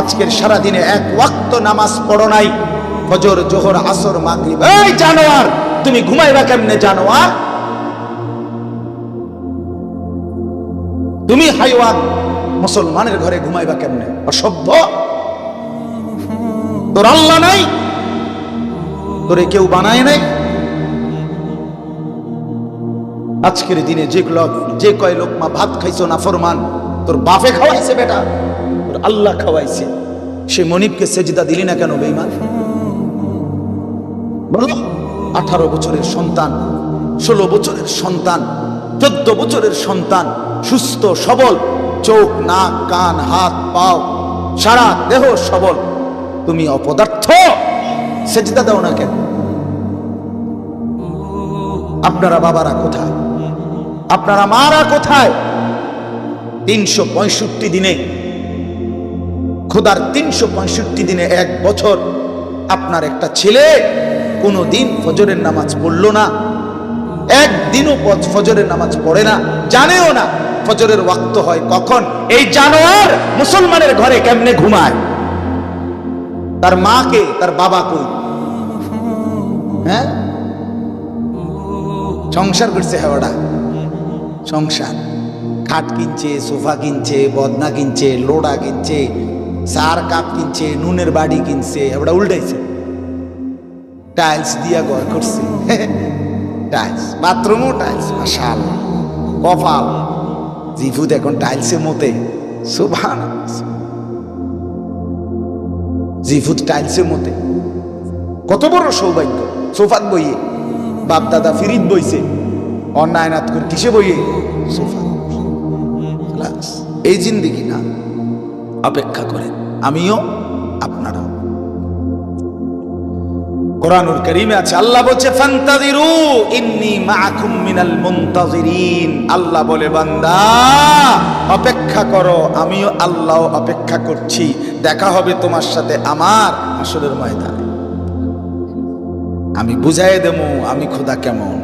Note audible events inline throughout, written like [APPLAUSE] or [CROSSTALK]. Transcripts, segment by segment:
আজকের সারা দিনে এক ওয়াক্ত নামাজ পড়ো নাই। ফজর, জোহর, আসর, মাগরিব। এই জানোয়ার, তুমি ঘুমাইবা কেমনে জানোয়ার? তুমি হাইওয়ান মুসলমানের ঘরে ঘুমাইবা কেমনে? অসভ্য? তোর আল্লাহ নাই? তোরে কেউ বানায় নাই? আজকের দিনে যে লোক যে কয় লোক মা ভাত খাইছো না ফরমান, তোর বাপে খাওয়াইছে বেটা। আল্লাহ খাওয়াইছে। সে মনিবকে সেজদা দিলি না কেন বেইমান আঠারো বছরের সন্তান, ষোলো বছরের সন্তান, চোদ্দ বছরের সন্তান, সুস্থ, সবল, চোখ, নাক, কান, হাত, পাও, সারা দেহ সবল। তুমি অপদার্থ, সেজদা দাও না কেন? আপনারা বাবারা কোথায়? আপনারা মারা কোথায়? তিনশো পঁয়ষট্টি দিনে খোদার তিনশো পঁয়ষট্টি দিনে এক বছর আপনার একটা ছেলে কোনো দিন ফজরের নামাজ পড়ল না। একদিনও ফজরের নামাজ পড়ে না। জানেও না ফজরের ওয়াক্ত হয় কখন। এই জানোয়ার মুসলমানের ঘরে কেমনে ঘুমায়? তার মাকে তার বাবা কই? হ্যাঁ? সংসার করছে হেওয়াটা সংসার। খাট কিনছে, সোফা কিনছে, বদনা কিনছে, লোড়া কিনছে সার কাপ কিনছে, নুনের বাড়ি কিনছে ওটা উল্টাইছে। টাইলস দিয়া ঘর করছে। [LAUGHS] টাইলস, বাথরুমও টাইলস মাশাল কপাল। জিফুত এখন টাইলসের মতে। সুভান জিফুত টাইলসের মতে। কত বড় সৌভাগ্য। সোফাত বইয়ে। বাপ দাদা ফিরিত বইছে। অন্যায় নাথ করে কিসে বইয়ে? সোফা এই জিন্দিগি না। অপেক্ষা করেন। আমিও আপনারাও। কোরআনুল করিমে আছে, আল্লাহ বলছে ফান্তাজিরু ইন্নি মাআকুম মিনাল মুনতাজিরিন আল্লাহ বলে, বান্দা, অপেক্ষা করো, আমিও আল্লাহ অপেক্ষা করছি। দেখা হবে তোমার সাথে আমার আসরের ময়দানে। আমি বুঝাই দেবো, আমি খোদা কেমন?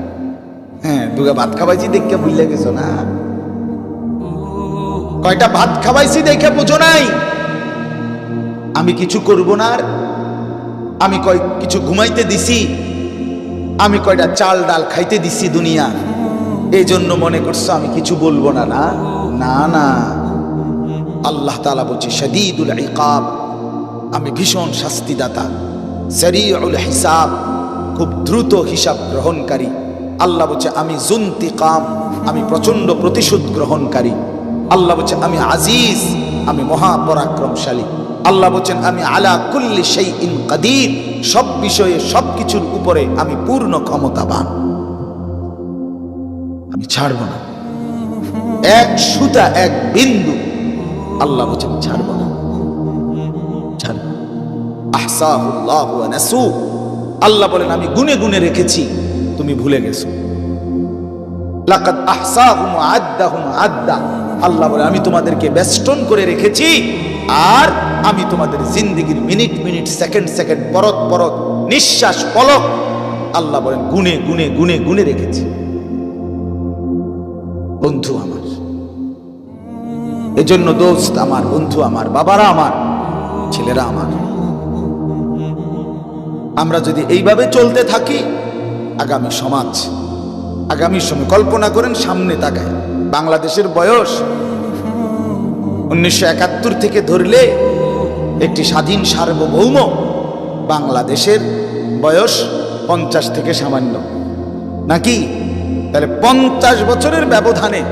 হ্যাঁ দুগা ভাত খাবাইছি দেখে বুঝলে গেছো না? কয়টা ভাত খাওয়াইছি দেখে বুঝো নাই? আমি কিছু করব না আর আমি কয় কিছু ঘুমাইতে দিছি, আমি কয়টা চাল ডাল খাইতে দিছি দুনিয়া। এই জন্য মনে করছ আমি কিছু বলব না না? না না। আল্লাহ তালা বলছে, শদীদুল ইকাব। আমি ভীষণ শাস্তিদাতা সরিউল হিসাব, খুব দ্রুত হিসাব গ্রহণকারী। আল্লাহ বলছে, আমি জুন্তিকাম, আমি প্রচণ্ড প্রতিশোধ গ্রহণকারী। আল্লাহ বলছে, আমি আজিজ, আমি মহাপরাক্রমশালী। আল্লাহ বলছেন, আমি আলা কুল্লি সেই ইন কাদির, সব বিষয়ে সব কিছুর উপরে আমি পূর্ণ ক্ষমতাবান। আমি ছাড়ব না। এক সুতা, এক বিন্দু আল্লাহ বলছেন, ছাড়ব না। ছাড়ব আল্লাহ বলেন, আমি গুনে গুনে রেখেছি, তুমি ভুলে গেছো। আহসাহুম আদ্দাহুম আদ্দা। আল্লাহ বলে, আমি তোমাদেরকে বেষ্টন করে রেখেছি আর আমি তোমাদের জিন্দিগির মিনিট মিনিট, সেকেন্ড সেকেন্ড, পরত পরত, নিঃশ্বাস পলক, আল্লাহ বলেন গুনে গুনে গুনে গুনে রেখেছি। বন্ধু আমার, এজন্য দোস্ত আমার, বন্ধু আমার, বাবারা আমার, ছেলেরা আমার, আমরা যদি এইভাবে চলতে থাকি, আগামী সমাজ, আগামী সময় কল্পনা করেন সামনে তাকায়। বাংলাদেশের বয়স উনিশশো একাত্তর থেকে ধরলে একটি স্বাধীন সার্বভৌম বাংলাদেশের বয়স পঞ্চাশ থেকে সামান্য। নাকি? তাহলে পঞ্চাশ বছরের ব্যবধানে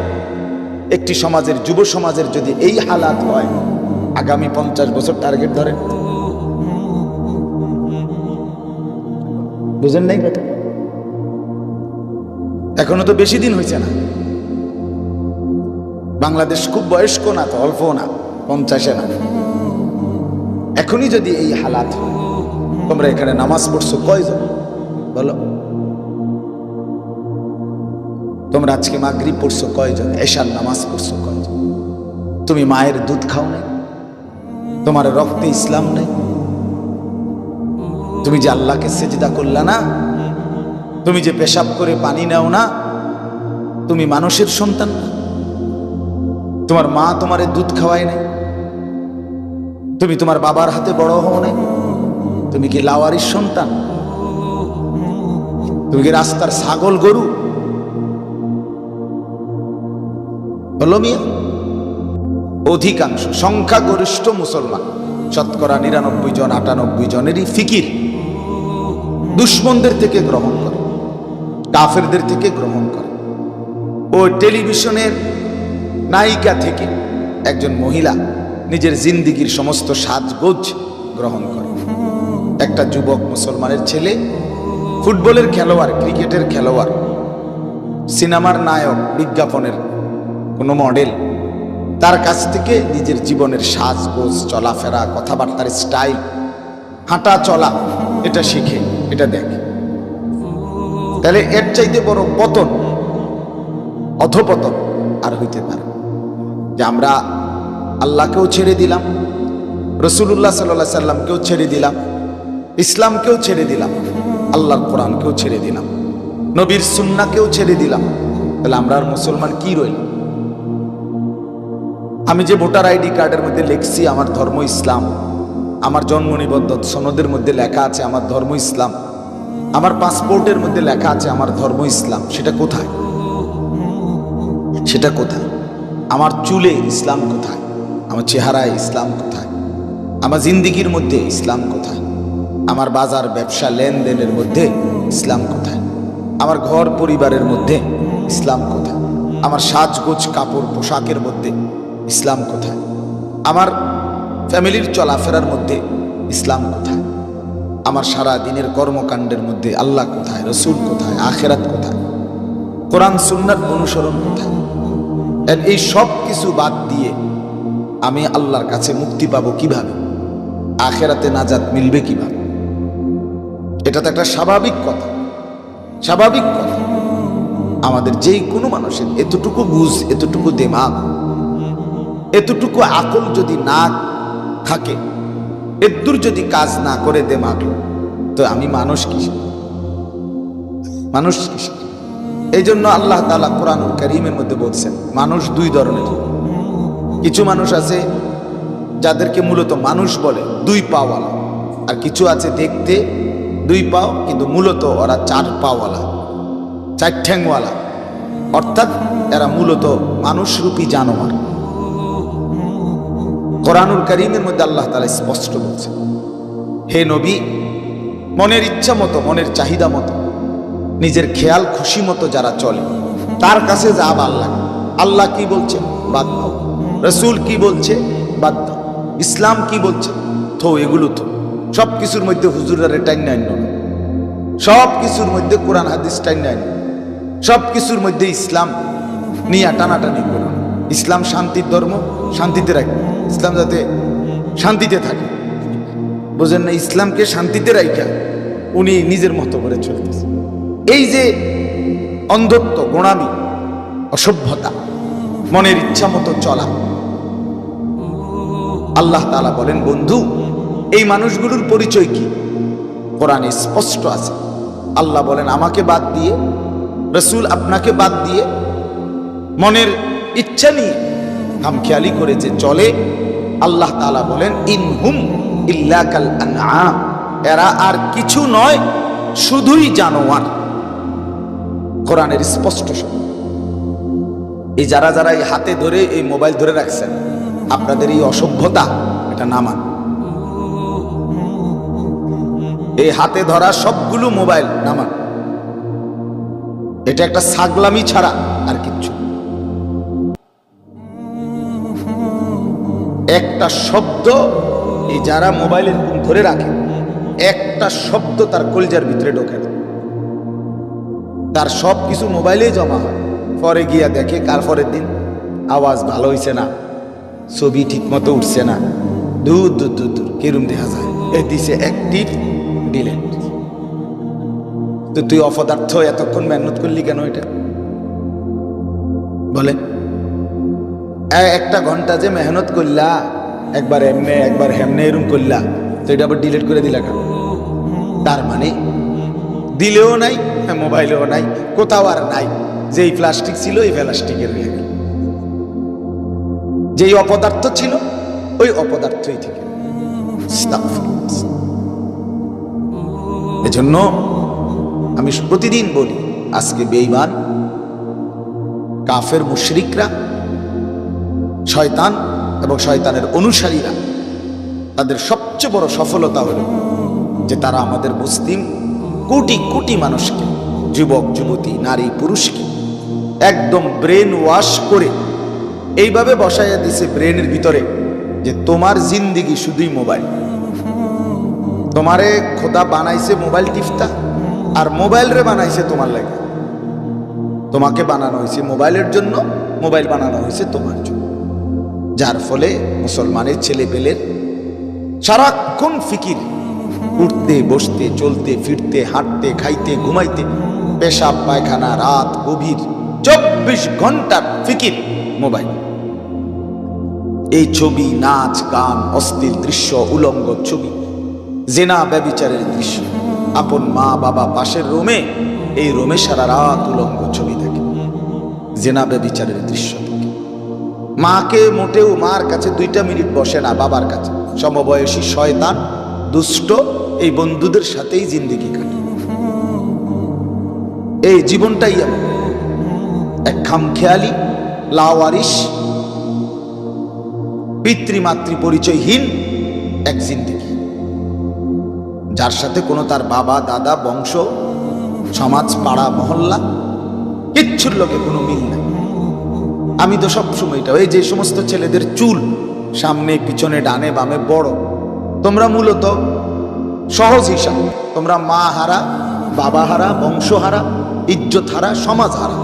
একটি সমাজের, যুব সমাজের যদি এই হালাত হয়, আগামী পঞ্চাশ বছর টার্গেট ধরে বুঝেন নাই কথা? এখনও তো বেশি দিন হয়েছে না। বাংলাদেশ খুব বয়স্ক না তো অল্প না, পঞ্চাশে না। এখনই যদি এই হালাত তোমরা এখানে নামাজ পড়ছো কয়জন? বলো। তোমরা আজকে মাগরিব পড়ছো কয়জন? এশার নামাজ পড়ছো কয়জন? তুমি মায়ের দুধ খাও নাই? তোমার রক্তে ইসলাম নেই? তুমি যে আল্লাহকে সেজদা করলা না? তুমি যে পেশাব করে পানি নাও না? তুমি মানুষের সন্তান না? তোমার মা তোমারে দুধ খাওয়ায় নাই? তুমি তোমার বাবার হাতে বড় হও নাই? তুমি কি লাওয়ারির সন্তান? তুমি কি রাস্তার ছাগল গরু? বলো মিয়া। অধিকাংশ সংখ্যাগরিষ্ঠ মুসলমান, শতকরা নিরানব্বই জন, আটানব্বই জনেরই ফিকির। দুশ্মনদের থেকে গ্রহণ করে, কাফেরদের থেকে গ্রহণ করে। ও টেলিভিশনের নায়িকা থেকে একজন মহিলা নিজের জিন্দিগির সমস্ত সাজগোজ গ্রহণ করে। একটা যুবক মুসলমানের ছেলে, ফুটবলের খেলোয়াড়, ক্রিকেটের খেলোয়াড়, সিনেমার নায়ক, বিজ্ঞাপনের কোনো মডেল। তার কাছ থেকে নিজের জীবনের সাজগোজ চলাফেরা, কথাবার্তার স্টাইল, হাঁটা চলা, এটা শিখে, এটা দেখে। তাহলে এর চাইতে বড় পতন, অধপতন আর হইতে পারে যে আমরা আল্লাহকেও ছেড়ে দিলাম রসুল্লাহ সাল্লাহ সাল্লামকেও ছেড়ে দিলাম, ইসলামকেও ছেড়ে দিলাম, আল্লাহর কোরআনকেও ছেড়ে দিলাম, নবীর সুন্নাকেও ছেড়ে দিলাম। তাহলে আমরা আর মুসলমান কি রইল? আমি যে ভোটার আইডি কার্ডের মধ্যে লিখছি, আমার ধর্ম ইসলাম, আমার জন্ম নিবন্ধন সনদের মধ্যে লেখা আছে, আমার ধর্ম ইসলাম, আমার পাসপোর্টের মধ্যে লেখা আছে, আমার ধর্ম ইসলাম, সেটা কোথায়? সেটা কোথায়? আমার চুলে ইসলাম কোথায়? আমার চেহারায় ইসলাম কোথায়? আমার জিন্দিগির মধ্যে ইসলাম কোথায়? আমার বাজার, ব্যবসা, লেনদেনের মধ্যে ইসলাম কোথায়? আমার ঘর পরিবারের মধ্যে ইসলাম কোথায়? আমার সাজগোজ, কাপড়, পোশাকের মধ্যে ইসলাম কোথায়? আমার ফ্যামিলির চলাফেরার মধ্যে ইসলাম কোথায়? আমার সারা দিনের কর্মকাণ্ডের মধ্যে আল্লাহ কোথায়? রসুল কোথায়? আখেরাত কোথায়? কোরআন, সুন্নাত অনুসরণ কোথায়? এই সব কিছু বাদ দিয়ে আমি আল্লাহর কাছে মুক্তি পাবো কীভাবে? আখেরাতে নাজাত মিলবে কীভাবে? এটা তো একটা স্বাভাবিক কথা। স্বাভাবিক কথা। আমাদের যেই কোনো মানুষের এতটুকু বুঝ, এতটুকু দেমাগ, এতটুকু আকল যদি না থাকে, এদ্দুর যদি কাজ না করে দেমাগ, তো আমি মানুষ কি মানুষ কিসের এই জন্য আল্লাহ তালা কোরআনুল করিমের মধ্যে বলছেন, মানুষ দুই ধরনের। কিছু মানুষ আছে যাদেরকে মূলত মানুষ বলে, দুই পাওয়ালা। আর কিছু আছে দেখতে দুই পাও, কিন্তু মূলত ওরা চার পাওয়ালা, চার ঠ্যাংওয়ালা অর্থাৎ এরা মূলত মানুষরূপী জানোয়ার। কোরআনুল করিমের মধ্যে আল্লাহ তালা স্পষ্ট বলছে হে নবী, মনের ইচ্ছা মতো, মনের চাহিদা মতো নিজের খেয়াল খুশি মতো যারা চলে, তার কাছে যা ভালো লাগে। আল্লাহ কি বলছে? বাদ দাও। রসুল কি বলছে? বাদ দাও। ইসলাম কি বলছে? থো, এগুলো থো। সব কিছুর মধ্যে হুজুরের টাইম নাই সব কিছুর মধ্যে কোরআন, হাদিস টাইম নাই সব কিছুর মধ্যে ইসলাম নিয়ে টানাটানি করো ইসলাম শান্তির ধর্ম, শান্তিতে রাখবে ইসলাম যাতে শান্তিতে থাকে। বোঝেন না, ইসলামকে শান্তিতে রাখা উনি নিজের মতো করে চলতেছে। এই যে অন্ধত্ব, গোড়ামি, অসভ্যতা, মনের ইচ্ছা মতো চলা, আল্লাহ তালা বলেন, বন্ধু, এই মানুষগুলোর পরিচয় কি? কোরআনে স্পষ্ট আছে। আল্লাহ বলেন, আমাকে বাদ দিয়ে, রসুল আপনাকে বাদ দিয়ে, মনের ইচ্ছা নিয়ে হামখেয়ালি করে যে চলে, আল্লাহ তালা বলেন ইনহুম ইল্লাকাল আনআম। এরা আর কিছু নয়, শুধুই জানোয়ার। কোরআনের স্পষ্ট এই যারা যারা এই হাতে ধরে এই মোবাইল ধরে রাখছেন, আপনাদের এই অসভ্যতা, এটা নামান। এই হাতে ধরা সবগুলো মোবাইল নামান। এটা একটা ছাগলামি ছাড়া আর কিচ্ছু। একটা শব্দ এই যারা মোবাইলের ধরে রাখে, একটা শব্দ তার কলজার ভিতরে ঢোকে না। তার সব কিছু মোবাইলেই জমা হয়। পরে গিয়া দেখে কার পরের দিন আওয়াজ ভালো হইছে না, ছবি ঠিক মতো উঠছে না। দূর দূর দূর দূর, কেরম দেখা যায়? এ দিছে একটি ডিলেট তো তুই অপদার্থ এতক্ষণ মেহনত করলি কেন এটা? বলে একটা ঘণ্টা যে মেহনত করলা, একবার এমনে, একবার হেমনে এরম করলা, তো এটা আবার ডিলিট করে দিলা কেন? তার মানে দিলেও নাই মোবাইলেও নাই, কোথাও আর নাই। যেই প্লাস্টিক ছিল, এই প্লাস্টিকের হয়ে গেল যেই অপদার্থ ছিল, ওই অপদার্থই থেকে। এজন্য আমি প্রতিদিন বলি, আজকে বেঈমান, কাফের মুশরিকরা, শয়তান এবং শয়তানের অনুসারীরা, তাদের সবচেয়ে বড় সফলতা হলো যে তারা আমাদের মুসলিম কোটি কোটি মানুষকে যুবক, যুবতী, নারী, পুরুষকে একদম ব্রেন ওয়াশ করে এইভাবে বসাইয়া দিছে ব্রেনের ভিতরে যে তোমার জিন্দিগি শুধুই মোবাইল তোমারে খোদা বানাইছে মোবাইল টিপটা আর মোবাইল রে বানাইছে তোমার লাগে। তোমাকে বানানো হয়েছে মোবাইলের জন্য মোবাইল বানানো হয়েছে তোমার জন্য। যার ফলে মুসলমানের ছেলে পেলের সারাক্ষণ ফিকির, উঠতে, বসতে, চলতে, ফিরতে, হাঁটতে, খাইতে, ঘুমাইতে পেশাব পায়খানা, রাত গভীর, চব্বিশ ঘণ্টার ফিকির মোবাইল। এই ছবি, নাচ, গান, অস্থির দৃশ্য, উলঙ্গ ছবি, জেনা ব্যবিচারের দৃশ্য। আপন মা, বাবা পাশের রোমে, এই রোমে সারা রাত উলঙ্গ ছবি থাকে। জেনা ব্যবিচারের দৃশ্য থাকে। মাকে মোটেও মার কাছে দুইটা মিনিট বসে না, বাবার কাছে। সমবয়সী শয়তান, দুষ্ট, এই বন্ধুদের সাথেই জিন্দিগি কাটে। এই জীবনটাই এমন এক খামখেয়ালি লাওয়ারিস পিতৃমাতৃ পরিচয়হীন এক জিন্দিগি। যার সাথে কোনো তার বাবা, দাদা, বংশ, সমাজ, পাড়া, মহল্লা, কিচ্ছুর লোকে কোনো মিল নাই। আমি তো সবসময় এটা এই যে সমস্ত ছেলেদের চুল, সামনে, পিছনে, ডানে, বামে, বড়, তোমরা মূলত সহজ হিসাব। তোমরা মা হারা, বাবা হারা, বংশ হারা ইজ্জত হারা সমাজ হারা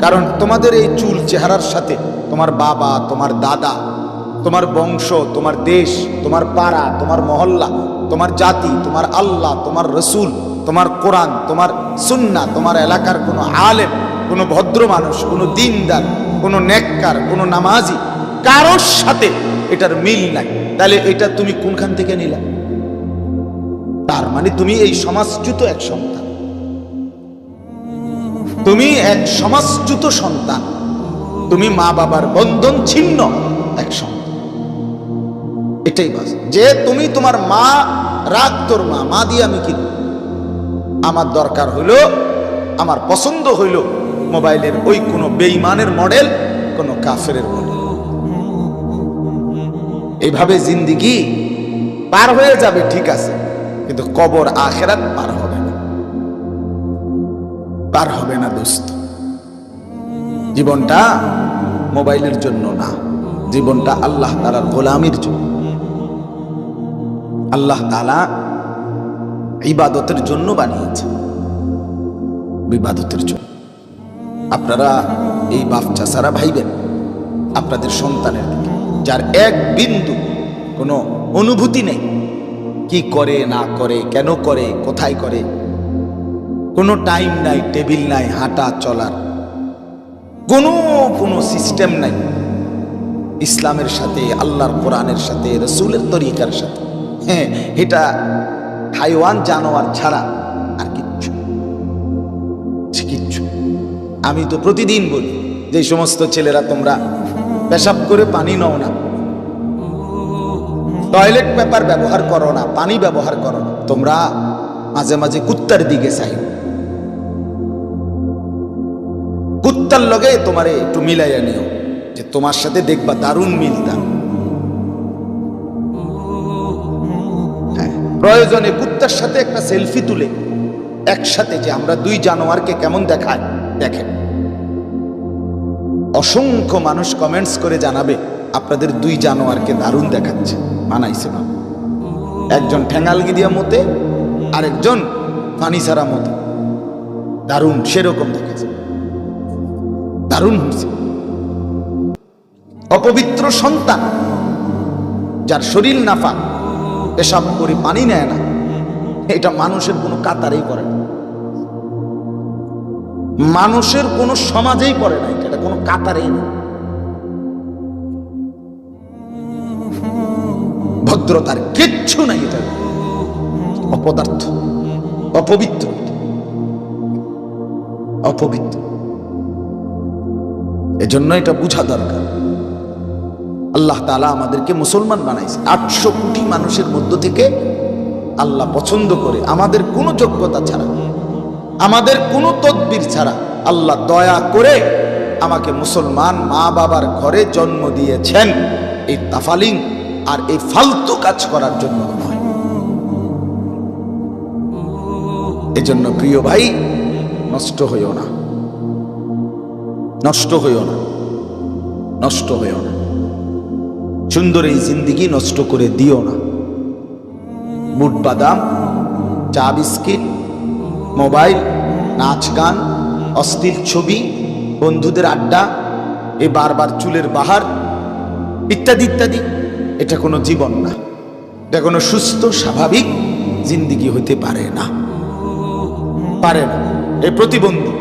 কারণ তোমাদের এই চুল চেহারার সাথে তোমার বাবা, তোমার দাদা, তোমার বংশ, তোমার দেশ, তোমার পাড়া, তোমার মহল্লা, তোমার জাতি, তোমার আল্লাহ, তোমার রসুল, তোমার কোরআন, তোমার সুন্না, তোমার এলাকার কোনো আলেম, কোনো ভদ্র মানুষ, কোনো দিনদার, কোনো নেককার, কোনো নামাজি, কারোর সাথে এটার মিল নাই। তাহলে এটা তুমি কোনখান থেকে নিলা? তার মানে তুমি এই সমাজচ্যুত এক সন্তান তুমি এক সমাজচ্যুত সন্তান। তুমি মা বাবার বন্ধন ছিন্ন এক সন্তান। এটাই বাস। যে তুমি তোমার মা, রাগ তোর মা মা দিয়ে আমি কি আমার দরকার হইল, আমার পছন্দ হইল মোবাইলের ওই কোনো বেইমানের মডেল, কোনো কাফের মডেল। এইভাবে জিন্দিগি পার হয়ে যাবে, ঠিক আছে। কিন্তু কবর আখেরাত পার পার হবে না দোস্ত। জীবনটা মোবাইলের জন্য না, জীবনটা আল্লাহ তালার গোলামির জন্য। আল্লাহ তালা ইবাদতের জন্য বানিয়েছে বিবাদতের জন্য। আপনারা এই বাপ চাষারা ভাইবেন, আপনাদের সন্তানের দিকে, যার এক বিন্দু কোনো অনুভূতি নেই। কি করে, না করে, কেন করে, কোথায় করে কোনো টাইম নাই টেবিল নাই, হাঁটা, চলার। কোনো কোনো সিস্টেম নাই। ইসলামের সাথে, আল্লাহর কোরআনের সাথে, রসুলের তরিকার সাথে। হ্যাঁ এটা হাইওয়ান জানোয়ার ছাড়া আর কিচ্ছু। কিচ্ছু। আমি তো প্রতিদিন বলি, যে সমস্ত ছেলেরা তোমরা পেশাব করে পানি নাও না। টয়লেট পেপার ব্যবহার করো না, পানি ব্যবহার করো না। তোমরা মাঝে মাঝে কুত্তার দিকে চাই কুত্তার লগে তোমারে একটু মিলাইয়া নিও, যে তোমার সাথে দেখবা দারুণ মিলতা। হ্যাঁ প্রয়োজনে কুত্তার সাথে একটা সেলফি তুলে একসাথে যে আমরা দুই জানোয়ারকে কেমন দেখায় দেখেন। অসংখ্য মানুষ কমেন্টস করে জানাবে, আপনাদের দুই জানোয়ারকে দারুণ দেখাচ্ছে, মানাইছে না। একজন ঠেঙ্গালগি দিয়া মতে, আরেকজন ছাড়া মতে। দারুণ, সেরকম দেখাচ্ছে। দারুণ হয়েছে। অপবিত্র সন্তান, যার শরীর নাফা পেশাব করে পানি নেয় না। এটা মানুষের কোনো কাতারেই পড়ে না। মানুষের কোনো সমাজেই পড়ে না, এটা কোনো কাতারেই না। ভদ্রতার কিচ্ছু নাই এটা। অপদার্থ, অপবিত্র। অপবিত্র। এজন্য এটা বোঝা দরকার। আল্লাহ তালা আমাদেরকে মুসলমান বানাইছে। আটশো কোটি মানুষের মধ্য থেকে আল্লাহ পছন্দ করে। আমাদের কোনো যোগ্যতা ছাড়া, আমাদের কোনো তদবির ছাড়া আল্লাহ দয়া করে আমাকে মুসলমান মা বাবার ঘরে জন্ম দিয়েছেন। এই তাফালিং আর এই ফালতু কাজ করার জন্য নয়। এজন্য প্রিয় ভাই, নষ্ট হইও না। নষ্ট হইও না, নষ্ট হইও না। সুন্দর এই জিন্দিগি নষ্ট করে দিও না। বুট বাদাম, চা বিস্কিট, মোবাইল, নাচ গান অস্থির ছবি, বন্ধুদের আড্ডা, এ বারবার চুলের বাহার, ইত্যাদি ইত্যাদি। এটা কোনো জীবন না। এটা কোনো সুস্থ, স্বাভাবিক জিন্দিগি হইতে পারে না। পারে না। এ প্রতিবন্ধী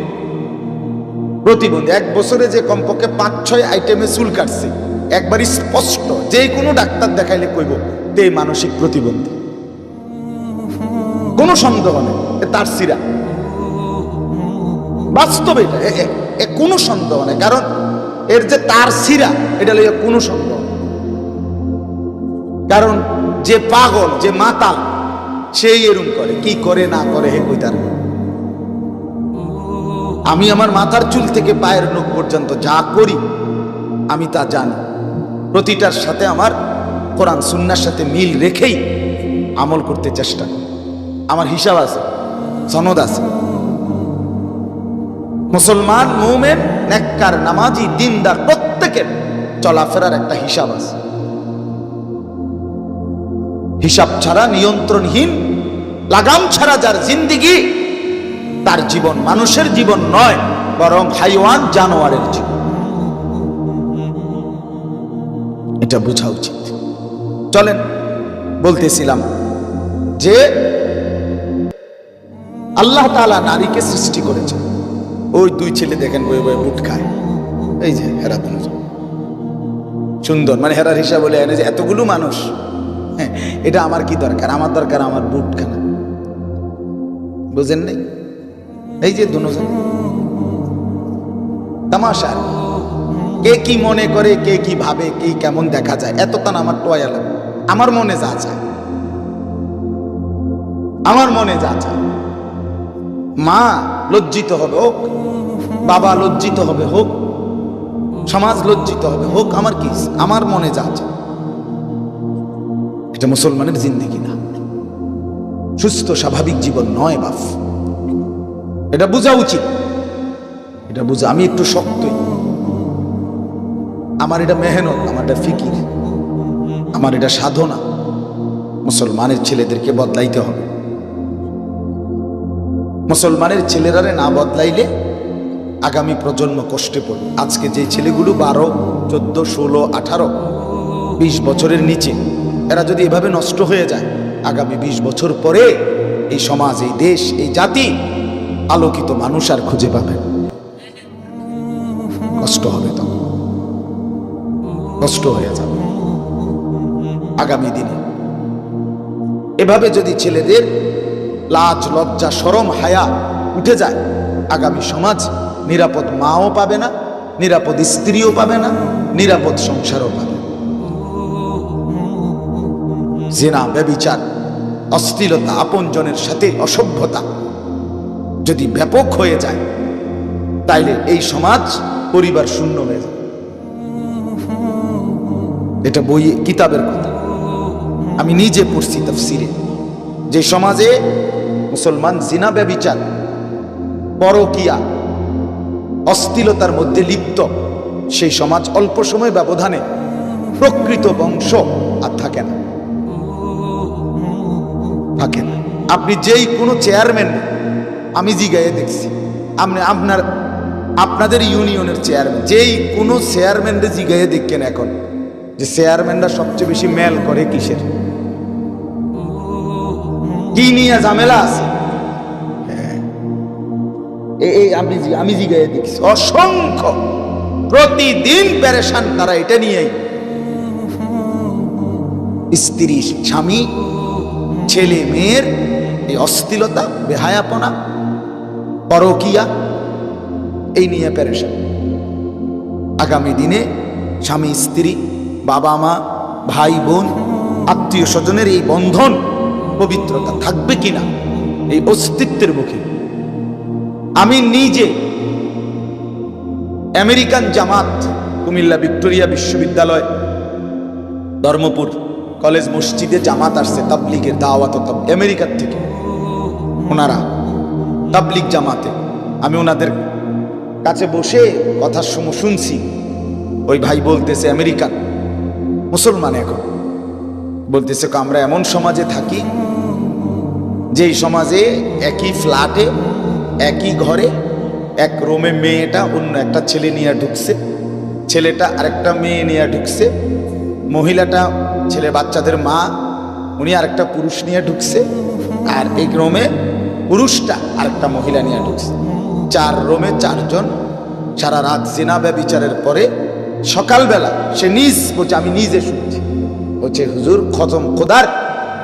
প্রতিবন্ধী। এক বছরে যে কমপক্ষে পাঁচ, ছয় আইটেমে চুল কাটছে। একবারই স্পষ্ট, যে কোনো ডাক্তার দেখাইলে কইব, তে মানসিক প্রতিবন্ধী। কোনো সন্দেহ নেই তার সিরা। বাস্তবে এটা, এ- কোনো সন্দেহ নেই, কারণ এর যে তার সিরা, এটা লইয়া কোনো সন্দেহ কারণ যে পাগল, যে মাতাল, সেই এরম করে, কি করে না করে, হে কই তার আমি আমার মাথার চুল থেকে পায়ের নখ পর্যন্ত যা করি, আমি তা জানি। প্রতিটার সাথে আমার কোরআন সুন্নার সাথে মিল রেখেই আমল করতে চেষ্টা করি। আমার হিসাব আছে, সনদ আছে। মুসলমান, মৌমেন, নেককার, নামাজি, দিনদার, প্রত্যেকের চলাফেরার একটা হিসাব আছে। হিসাব ছাড়া, নিয়ন্ত্রণহীন, লাগাম ছাড়া যার জিন্দিগি তার জীবন মানুষের জীবন নয়, বরং হাইওয়ান জানোয়ারের জীবন। এটা বোঝা উচিত। চলেন, বলতেছিলাম যে আল্লাহ তাআলা নারীকে সৃষ্টি করেছে ওই দুই ছেলে দেখেন, বয়ে বয়ে বুট খায়। এই যে হেরা সুন্দর মানে হেরার হিসাব বলে এনে যে এতগুলো মানুষ। হ্যাঁ এটা আমার কি দরকার? আমার দরকার আমার বুট খানা। বুঝেন নাই? এই যে দুজন। তামাশা। কে কি মনে করে, কে কি ভাবে, কে কেমন দেখা যায়, এত তান আমার টয়া লাগে আমার মনে যা চায়। আমার মনে যা চায়। মা লজ্জিত হবে হোক, বাবা লজ্জিত হবে হোক, সমাজ লজ্জিত হবে হোক, আমার কি, আমার মনে যা চায়। এটা মুসলমানের জিন্দিগি না। সুস্থ, স্বাভাবিক জীবন নয় বাপ এটা বোঝা উচিত। এটা বুঝা আমি একটু শক্তই। আমার এটা মেহনত, আমার এটা ফিকির। আমার এটা সাধনা। মুসলমানের ছেলেদেরকে বদলাইতে হবে। মুসলমানের ছেলেরারে না বদলাইলে আগামী প্রজন্ম কষ্টে পড়বে। আজকে যে ছেলেগুলো বারো, চোদ্দ, ষোলো, আঠারো, বিশ বছরের নিচে, এরা যদি এভাবে নষ্ট হয়ে যায়, আগামী বিশ বছর পরে এই সমাজ, এই দেশ, এই জাতি আলোকিত মানুষ আর খুঁজে পাবে না। কষ্ট হবে তখন কষ্ট হয়ে যাবে আগামী দিনে এভাবে যদি ছেলেদের লাজ, লজ্জা, সরম, হায়া উঠে যায়, আগামী সমাজ নিরাপদ মাও পাবে না, নিরাপদ স্ত্রীও পাবে না, নিরাপদ সংসারও পাবে। জেনা, ব্যবিচার, অশ্লীলতা, আপনজনের সাথে অসভ্যতা যদি ব্যাপক হয়ে যায়, তাইলে এই সমাজ পরিবার শূন্য হয়ে যায় এটা বই কিতাবের কথা। আমি নিজে পড়ছি তফসিরে। যে সমাজে মুসলমান জিনা ব্যবিচার, পরকিয়া, অস্থিলতার মধ্যে লিপ্ত, সেই সমাজ অল্প সময় ব্যবধানে প্রকৃত বংশ আর থাকে না। থাকে না। আপনি যেই কোনো চেয়ারম্যান আমি জিগায়ে দেখছি। আপনি আপনার আপনাদের ইউনিয়নের চেয়ারম্যান যেই কোনো চেয়ারম্যানরে জিগায়ে দেখেন এখন, যে চেয়ারম্যানরা সবচেয়ে বেশি মেল করে কিসের? কি নিয়ে ঝামেলা আছে? হ্যাঁ। এই আমি আমি জিগায়ে দেখছি। অসংখ্য। প্রতিদিন প্যারেশান তারা এটা নিয়েই। স্ত্রী, স্বামী, ছেলে, মেয়ের এই অস্থিলতা, বেহায়াপনা পরকিয়া, এই নিয়ে প্যারেশান আগামী দিনে স্বামী, স্ত্রী, বাবা মা, ভাই, বোন, আত্মীয় স্বজনের এই বন্ধন পবিত্রতা থাকবে কিনা? এই অস্তিত্বের মুখে। আমি নিজে আমেরিকান জামাত, কুমিল্লা ভিক্টোরিয়া বিশ্ববিদ্যালয়, ধর্মপুর কলেজ মসজিদে জামাত আসছে, তাবলিগের দাওয়াত আমেরিকার থেকে ওনারা তাবলিগ জামাতে। আমি ওনাদের কাছে বসে কথার সময় শুনছি। ওই ভাই বলতেছে আমেরিকান মুসলমান এখন। বলতেছে "ক, আমরা এমন সমাজে থাকি যেই সমাজে একই ফ্ল্যাটে একই ঘরে এক রুমে মেয়েটা অন্য একটা ছেলে নিয়ে ঢুকছে ছেলেটা আরেকটা মেয়ে নিয়ে ঢুকছে মহিলাটা ছেলে বাচ্চাদের মা উনি আরেকটা পুরুষ নিয়ে ঢুকছে আর এই রোমে পুরুষটা আরেকটা মহিলা নিয়ে ঢুকছে। চার রোমে চারজন, সারা রাত জেনা বিচারের পরে সকালবেলা সে নিজ বলছে, আমি নিজে শুনছি। বলছে, হুজুর, খতম খোদার।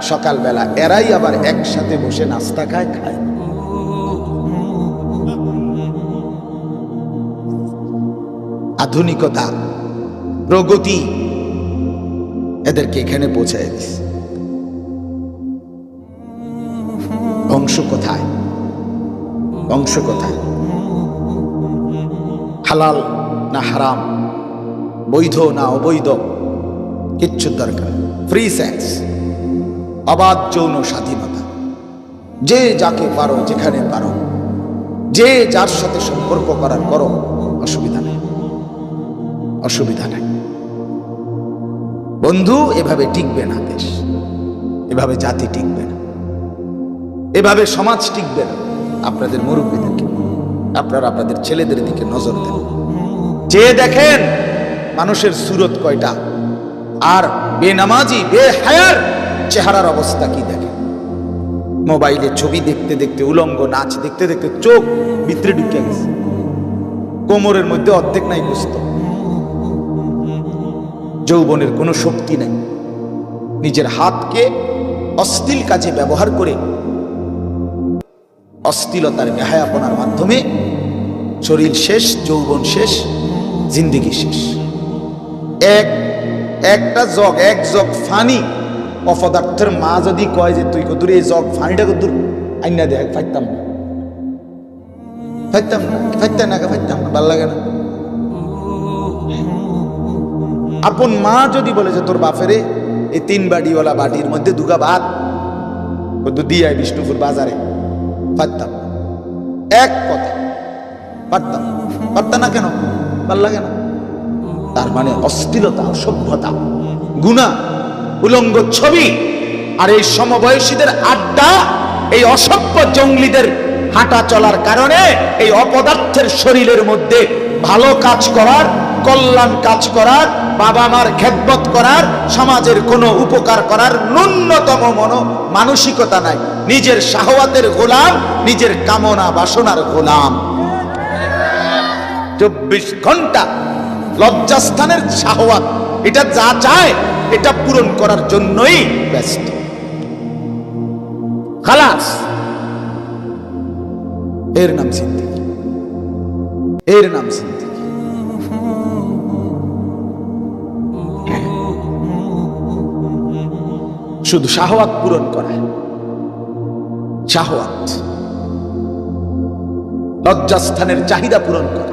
সকালবেলা এরাই আবার একসাথে বসে নাস্তা খায় খায়। আধুনিকতা, প্রগতি এদেরকে এখানে পৌঁছায় দিস বংশ কোথায়? বংশ কোথায়? হালাল না হারাম? বৈধ না অবৈধ? কিচ্ছু দরকার। ফ্রি সেন্স অবাধ যৌন স্বাধীনতা। যে যাকে পারো, যেখানে পারো। যে যার সাথে সম্পর্ক করার করো, অসুবিধা নেই। অসুবিধা নেই। বন্ধু এভাবে টিকবে না দেশ। এভাবে জাতি টিকবে না। এভাবে সমাজ টিকবে না। আপনাদের মুরব্বীদেরকে, আপনারা আপনাদের ছেলেদের দিকে নজর দেন। যে দেখেন মানুষের সুরত কয়টা, আর বেনামাজি, বেহায়ার চেহারার অবস্থা কি দেখেন? মোবাইলে ছবি দেখতে দেখতে উলঙ্গ, নাচ দেখতে দেখতে চোখ ভিতরে ঢুকে গেছে। কোমরের মধ্যে অর্ধেক নাই বুঝত যৌবনের কোনো শক্তি নাই। নিজের হাতকে অশ্লীল কাজে ব্যবহার করে অস্থিলতার বেহায়াপনার মাধ্যমে শরীর শেষ, যৌবন শেষ, জিন্দিগি শেষ। এক, একটা জগ, এক জগ ফানি অপদার্থের মা যদি কয় যে, তুই কদূর এই জগ ফানিটা কদূর? আইনা দেখ ফাইতাম না। ফাইতাম না ফাইতাম না ফাইতাম না, ভালো লাগে না। আপন মা যদি বলে যে, তোর বাপেরে এই তিন বাড়িওয়ালা বাটির মধ্যে দুগা ভাত দিয়ে বিষ্ণুপুর বাজারে। পারতাম। এক কথা, পারতাম। পারতাম না কেন? ভালো লাগে না তার মানে অশ্লীলতা, অসভ্যতা, গুণা, উলঙ্গ ছবি আর এই সমবয়সীদের আড্ডা, এই অসভ্য জঙ্গলিদের হাঁটা চলার কারণে এই অপদার্থের শরীরের মধ্যে ভালো কাজ করার কল্যাণ কাজ করার, বাবা মার খেদমত করার, সমাজের কোনো উপকার করার ন্যূনতম মন মানসিকতা নাই। নিজের শাহওয়াতের গোলাম, নিজের কামনা বাসনার গোলাম। চব্বিশ ঘণ্টা লজ্জাস্থানের শাহওয়াত, এটা যা চায়, এটা পূরণ করার জন্যই ব্যস্ত। খালাস। এর নাম সিদ্দিকি। এর নাম সিদ্দিকি। শুধু শাহওয়াত পূরণ করা। শাহওয়াত লজ্জাস্থানের চাহিদা পূরণ করা।